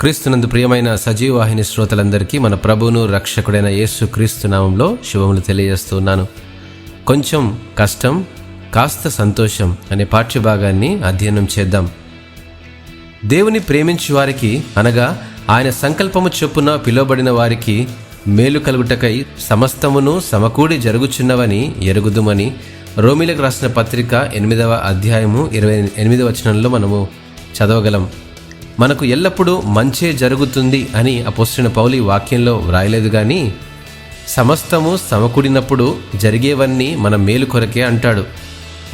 క్రీస్తునందు ప్రియమైన సజీవవాహిని శ్రోతలందరికీ మన ప్రభువును రక్షకుడైన యేసు క్రీస్తు నామంలో శుభములు తెలియజేస్తున్నాను కొంచెం కష్టం కాస్త సంతోషం అనే పాఠ్యభాగాన్ని అధ్యయనం చేద్దాం. దేవుని ప్రేమించు వారికి అనగా ఆయన సంకల్పము చొప్పున పిలువబడిన వారికి మేలు కలుగుటకై సమస్తమును సమకూడి జరుగుచున్నవని ఎరుగుదుమని రోమిలకు రాసిన పత్రిక ఎనిమిదవ అధ్యాయము ఇరవై ఎనిమిదవ వచనంలో మనము చదవగలం. మనకు ఎల్లప్పుడూ మంచే జరుగుతుంది అని అపోస్తున్న పౌలి వాక్యంలో వ్రాయలేదు కానీ సమస్తము సమకూడినప్పుడు జరిగేవన్నీ మన మేలు కొరకే అంటాడు.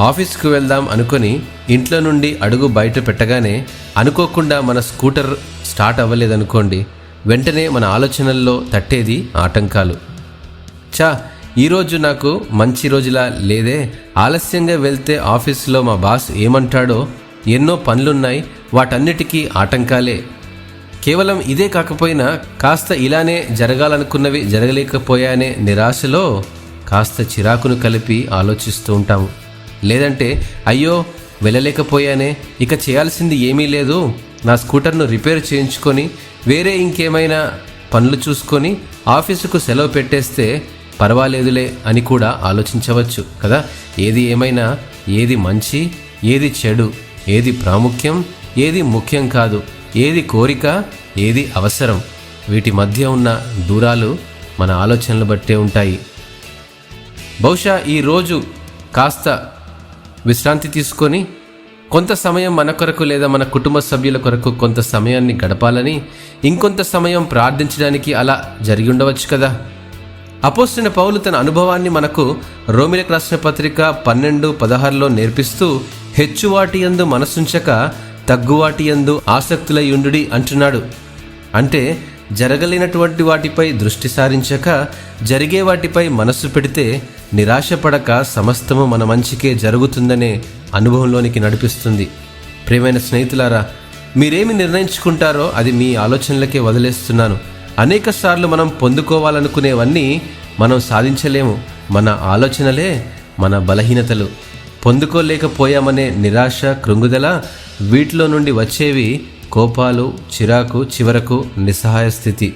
ఆఫీస్కు వెళ్దాం అనుకొని ఇంట్లో నుండి అడుగు బయట పెట్టగానే అనుకోకుండా మన స్కూటర్ స్టార్ట్ అవ్వలేదనుకోండి వెంటనే మన ఆలోచనల్లో తట్టేది ఆటంకాలు. చా ఈరోజు నాకు మంచి రోజులా లేదే? ఆలస్యంగా వెళ్తే ఆఫీస్లో మా బాస్ ఏమంటాడో ఎన్నో పనులున్నాయి వాటన్నిటికీ ఆటంకాలే. కేవలం ఇదే కాకపోయినా కాస్త ఇలానే జరగాలనుకున్నవి జరగలేకపోయానే నిరాశలో కాస్త చిరాకును కలిపి ఆలోచిస్తూ ఉంటాము లేదంటే అయ్యో వెళ్ళలేకపోయానే ఇక చేయాల్సింది ఏమీ లేదు నా స్కూటర్ను రిపేర్ చేయించుకొని వేరే ఇంకేమైనా పనులు చూసుకొని ఆఫీసుకు సెలవు పెట్టేస్తే పర్వాలేదులే అని కూడా ఆలోచించవచ్చు కదా? ఏది ఏమైనా ఏది మంచి ఏది చెడు ఏది ప్రాముఖ్యం ఏది ముఖ్యం కాదు ఏది కోరిక ఏది అవసరం. వీటి మధ్య ఉన్న దూరాలు మన ఆలోచనలు బట్టే ఉంటాయి. బహుశా ఈ రోజు కాస్త విశ్రాంతి తీసుకొని కొంత సమయం మన కొరకు లేదా మన కుటుంబ సభ్యుల కొరకు కొంత సమయాన్ని గడపాలని ఇంకొంత సమయం ప్రార్థించడానికి అలా జరిగి ఉండవచ్చు కదా? అపోసిన పౌలు తన అనుభవాన్ని మనకు రోమిలకు రాసిన పత్రిక పన్నెండు పదహారులో నేర్పిస్తూ హెచ్చువాటి యందు మనసుంచక తగ్గువాటి యందు ఆసక్తులయుండుడి అంటున్నాడు. అంటే జరగలేనటువంటి వాటిపై దృష్టి సారించక జరిగే వాటిపై మనస్సు పెడితే నిరాశపడక సమస్తము మన మంచికే జరుగుతుందనే అనుభవంలోనికి నడిపిస్తుంది. ప్రియమైన స్నేహితులారా మీరేమి నిర్ణయించుకుంటారో అది మీ ఆలోచనలకే వదిలేస్తున్నాను. అనేక సార్లు మనం పొందుకోవాలనుకునేవన్నీ మనం సాధించలేము. మన ఆలోచనలే మన బలహీనతలు. పొందుకోలేకపోయామనే నిరాశ కృంగుదల వీటిలో నుండి వచ్చేవి కోపాలు చిరాకు చివరకు నిస్సహాయ స్థితి.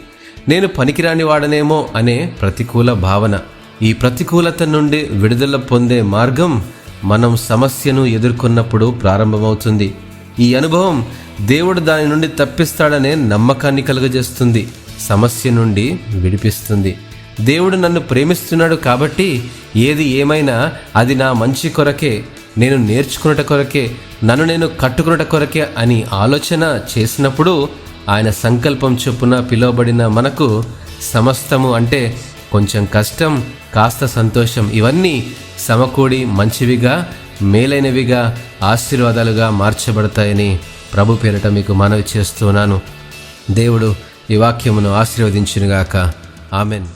నేను పనికిరాని వాడనేమో అనే ప్రతికూల భావన. ఈ ప్రతికూలత నుండి విడుదల పొందే మార్గం మనం సమస్యను ఎదుర్కొన్నప్పుడు ప్రారంభమవుతుంది. ఈ అనుభవం దేవుడు దాని నుండి తప్పిస్తాడనే నమ్మకాన్ని కలుగజేస్తుంది. సమస్య నుండి విడిపిస్తుంది. దేవుడు నన్ను ప్రేమిస్తున్నాడు కాబట్టి ఏది ఏమైనా అది నా మంచి కొరకే నేను నేర్చుకున్నట కొరకే నన్ను నేను కట్టుకున్నట కొరకే అని ఆలోచన చేసినప్పుడు ఆయన సంకల్పం చొప్పున పిలువబడిన మనకు సమస్తము అంటే కొంచెం కష్టం కాస్త సంతోషం ఇవన్నీ సమకూడి మంచివిగా మేలైనవిగా ఆశీర్వాదాలుగా మార్చబడతాయని ప్రభు పేరిట మీకు మనవి చేస్తున్నాను. దేవుడు ఈ వాక్యమును ఆశీర్వదించునుగాక. ఆమెన్.